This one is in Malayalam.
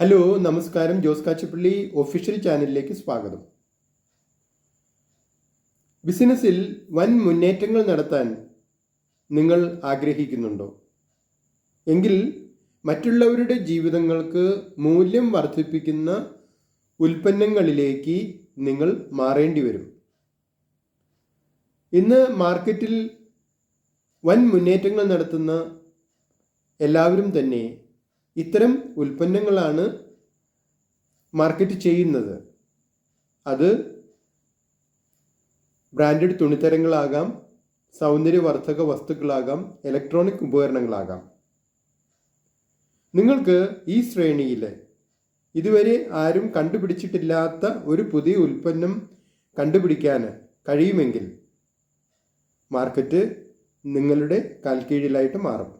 ഹലോ നമസ്കാരം. ജോസ് കാച്ചപ്പള്ളി ഒഫീഷ്യൽ ചാനലിലേക്ക് സ്വാഗതം. ബിസിനസ്സിൽ വൻ മുന്നേറ്റങ്ങൾ നടത്താൻ നിങ്ങൾ ആഗ്രഹിക്കുന്നുണ്ടോ? എങ്കിൽ മറ്റുള്ളവരുടെ ജീവിതങ്ങൾക്ക് മൂല്യം വർദ്ധിപ്പിക്കുന്ന ഉൽപ്പന്നങ്ങളിലേക്ക് നിങ്ങൾ മാറേണ്ടി വരും. ഇന്ന് മാർക്കറ്റിൽ വൻ മുന്നേറ്റങ്ങൾ നടത്തുന്ന എല്ലാവരും തന്നെ ഇത്തരം ഉൽപ്പന്നങ്ങളാണ് മാർക്കറ്റ് ചെയ്യുന്നത്. അത് ബ്രാൻഡഡ് തുണിത്തരങ്ങളാകാം സൗന്ദര്യവർദ്ധക വസ്തുക്കളാകാം ഇലക്ട്രോണിക് ഉപകരണങ്ങളാകാം. നിങ്ങൾക്ക് ഈ ശ്രേണിയിൽ ഇതുവരെ ആരും കണ്ടുപിടിച്ചിട്ടില്ലാത്ത ഒരു പുതിയ ഉൽപ്പന്നം കണ്ടുപിടിക്കാൻ കഴിയുമെങ്കിൽ മാർക്കറ്റ് നിങ്ങളുടെ കാൽക്കീഴിലായിട്ട് മാറും.